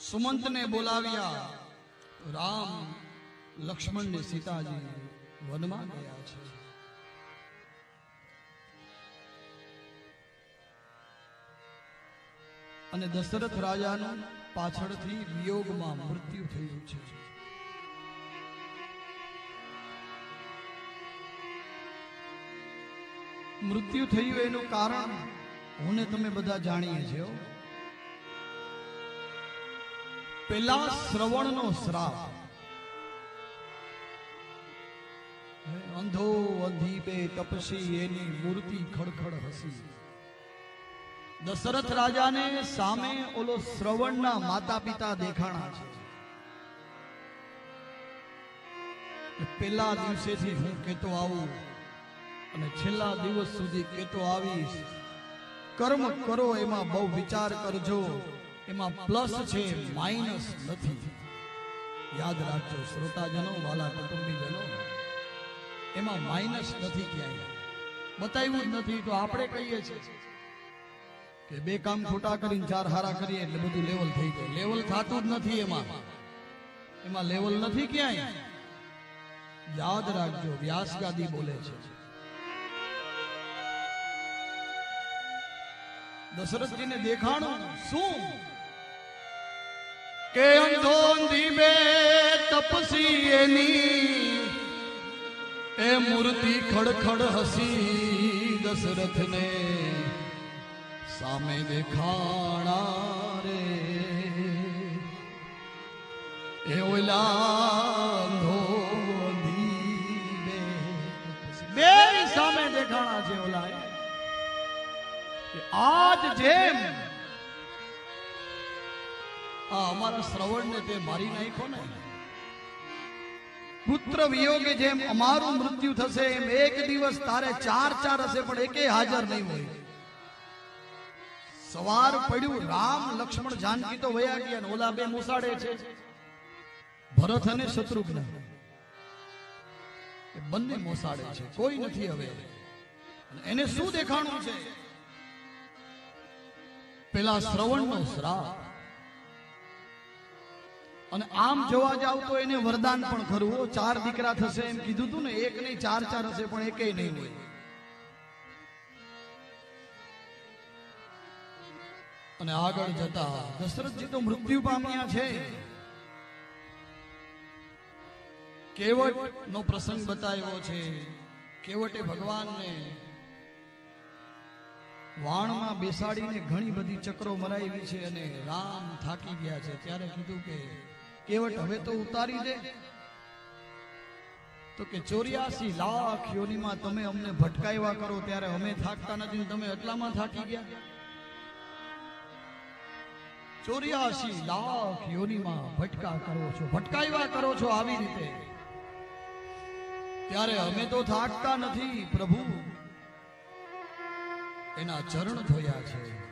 સુમંતને બોલાવ્યા. રામ લક્ષ્મણ ને સીતાજી વનમાં ગયા છે. અને દશરથ રાજાનું પાછળથી વિયોગમાં મૃત્યુ થયું છે. મૃત્યુ થયું એનું કારણ, હું તમે બધા જાણીએ છીએ. પેલા શ્રવણનો શ્રાપ. અંધો અંધી બે તપસી, એની મૂર્તિ ખડખડ હસી. દશરથ રાજાને સામે ઓલો શ્રવણના માતા પિતા દેખાણા છે. પેલા દિવસેથી હું કેતો આવું અને છેલ્લા દિવસ સુધી કેતો આવીશ. કર્મ કરો એમાં બહુ વિચાર કરજો. એમાં પ્લસ છે માઇનસ નથી. યાદ રાખજો, શ્રોતાજનો, વાલા કુટુંબીજનો, એમાં માઇનસ નથી ક્યાંય. બતાવ્યું જ નથી તો આપણે કહીએ છીએ કે બે કામ ખોટા કરીને ચાર હારા કરીએ એટલે બધું લેવલ થઈ જાય. લેવલ થતું જ નથી એમાં. એમાં લેવલ નથી ક્યાંય. યાદ રાખજો વ્યાસ ગાદી બોલે છે. દશરથજીને દેખાણું શું? કે અંધો અંધી બે તપસી એની, એ મૂર્તિ ખડખડ હસી દશરથને, સામે દેખાણા રે. એ ઓલા બે સામે દેખાણા છે ઓલા આજ જેમ આ અમારા શ્રવણને તે મારી નાખ્યો ને. પુત્ર વિયોગે જેમ અમારું મૃત્યુ થશે, એમ એક દિવસ તારે ચાર ચાર હશે, પણ એકે હાજર નહીં હોય. સવાર પડ્યું, રામ લક્ષ્મણ જાનકી તો વયા ગયા ઓલા બે મુસાડે છે. ભરત અને શત્રુઘ્ન. એ બંને મોસાડે છે, કોઈ નથી હવે. એને શું દેખાણું છે? પેલા શ્રવણનો શ્રાપ. અને આમ જોવા જાવ તો એને વરદાન પણ ખરું. ચાર દીકરા થશે એમ કીધું તું ને, એક નહીં, ચાર ચાર હશે, પણ એકેય નહીં હોય. અને આગળ જતા, દશરથજી તો મૃત્યુ પામ્યા છે. કેવટ નો પ્રસંગ બતાવ્યો છે. કેવટે ભગવાનને વાણમાં બેસાડીને ઘણી બધી ચક્રો મરાવી છે અને રામ થાકી ગયા છે. ત્યારે કીધું કે કેવટ હવે તો ઉતારી દે. તો કે ચોર્યાસી લાખ યોનીમાં તમે અમને ભટકાવ્યા કરો ત્યારે અમે થાકતા નથી તમે એટલામાં થાકી ગયા? ચોર્યાસી લાખ યોનીમાં ભટકા કરો છો ભટકાવ્યા કરો છો આવી રીતે. ત્યારે અમે તો થાકતા નથી પ્રભુ. એના ચરણ ધોયા છે.